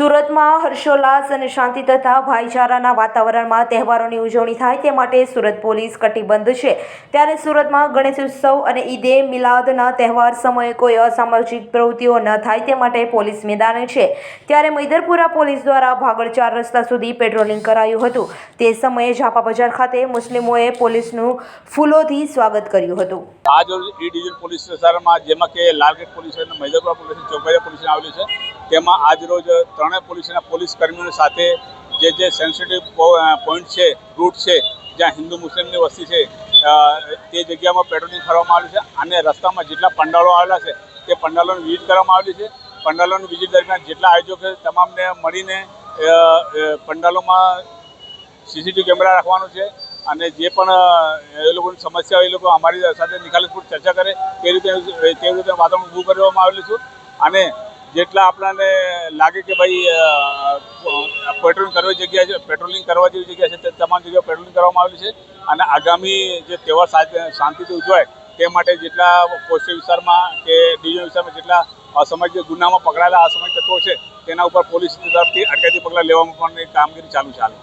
સુરતમાં હર્ષોલ્લાસ અને શાંતિ તથા ભાઈચારાના વાતાવરણમાં તહેવારોની ઉજવણી થાય તે માટે સુરત પોલીસ કટિબદ્ધ છે. ત્યારે સુરતમાં ગણેશ ઉત્સવ અને ઈદે મિલાદના તહેવાર સમયે કોઈ અસામાજિક પ્રવૃત્તિઓ ન થાય તે માટે પોલીસ મેદાને છે. ત્યારે મૈદરપુરા પોલીસ દ્વારા ભાગળ ચાર રસ્તા સુધી પેટ્રોલિંગ કરાયું હતું. તે સમયે ઝાપા બજાર ખાતે મુસ્લિમોએ પોલીસનું ફૂલોથી સ્વાગત કર્યું હતું. આજ પોલીસ વિસ્તારમાં જેમાં કે લાલગેટ પોલીસ અને મૈદરપુરા પોલીસ ચોકડીયા પોલીસ આવેલી છે. તેમાં આજ રોજ ત્રણેય પોલીસના પોલીસ કર્મીઓની સાથે જે જે સેન્સિટિવ પોઈન્ટ છે રૂટ છે, જ્યાં હિન્દુ મુસ્લિમની વસ્તી છે તે જગ્યામાં પેટ્રોલિંગ કરવામાં આવ્યું છે અને રસ્તામાં જેટલા પંડાળો આવેલા છે, તે પંડાલોની વિઝિટ કરવામાં આવેલી છે. પંડાલોની વિઝિટ દરમિયાન જેટલા આયોજકો છે, તમામને મળીને પંડાલોમાં સીસીટીવી કેમેરા રાખવાનું છે અને જે પણ એ લોકોની સમસ્યા હોય, એ લોકો અમારી સાથે નિખાલસપૂર્વક ચર્ચા કરે, તે રીતે તે રીતે વાતાવરણ ઊભું કરવામાં આવેલું છે. અને જેટલા આપણાને લાગે કે ભાઈ પેટ્રોલિંગ કરવા જગ્યા છે, પેટ્રોલિંગ કરવા જેવી જગ્યા છે, તે તમામ જગ્યાએ પેટ્રોલિંગ કરવામાં આવેલી છે. અને આગામી જે તહેવાર શાંતિથી ઉજવાય, તે માટે જેટલા પોસ્ટ વિસ્તારમાં કે ડીજો વિસ્તારમાં જેટલા અસામાજિક ગુનામાં પકડાયેલા અસામાજિક તત્વો છે, તેના ઉપર પોલીસ તરફથી અટકાયતી પગલાં લેવામાં પણ કામગીરી ચાલુ હાલ.